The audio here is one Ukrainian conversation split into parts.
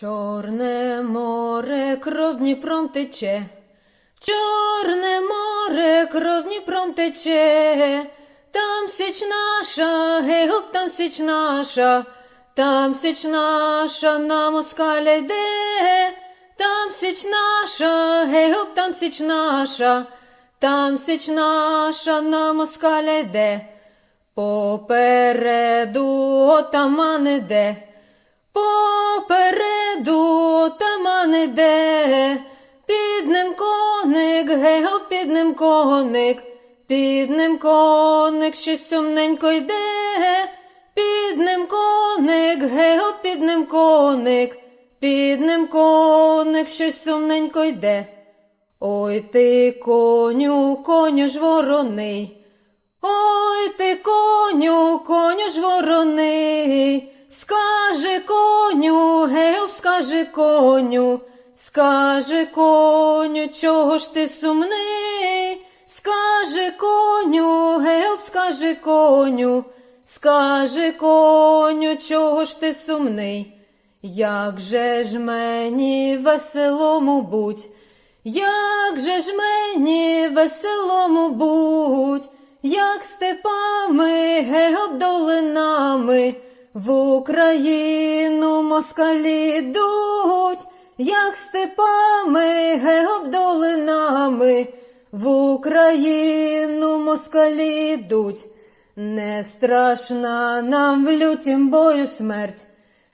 Чорне море кров Дніпром тече, Чорне море кров Дніпром тече, там січ наша, гей там січ наша, там січ наша на москаля йде, там січ наша, гей там січ наша, там січ наша на москаля йде, попереду отаман іде. Попереду отаман іде, під ним коник, гего, під ним коник, під ним коник, щось сумненько йде, під ним коник, гего, під ним коник, під ним коник, щось сумненько йде. Ой ти, коню, коню ж вороний, Ой ти, коню, коню ж вороний, гев, скаже коню, скаже коню, чого ж ти сумний, скаже коню, гев, скаже коню, скаже коню, чого ж ти сумний, як же ж мені веселому будь, як же ж мені веселому будь, як степами, гегоп долинами, в Україну москалі йдуть, як степами, гегоп долинами, в Україну москалі йдуть. Не страшна нам в лютім бою смерть,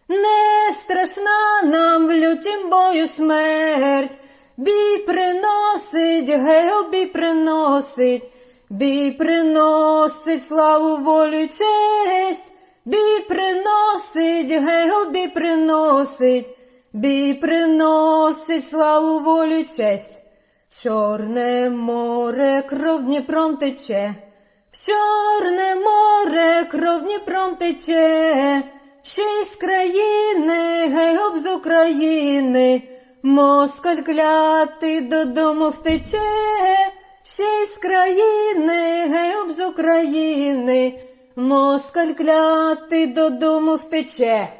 не страшна нам в лютім бою смерть, бій приносить, гео бій приносить, бій приносить славу волю й честь, приносить, гео бій приносить, бій приносить славу волю честь. Чорне море кров Дніпром тече, в Чорне море кров Дніпром тече, з країни, гей гоп з України, москаль клятий додому втече, з країни, гей гоп з України, москаль клятий додому втече.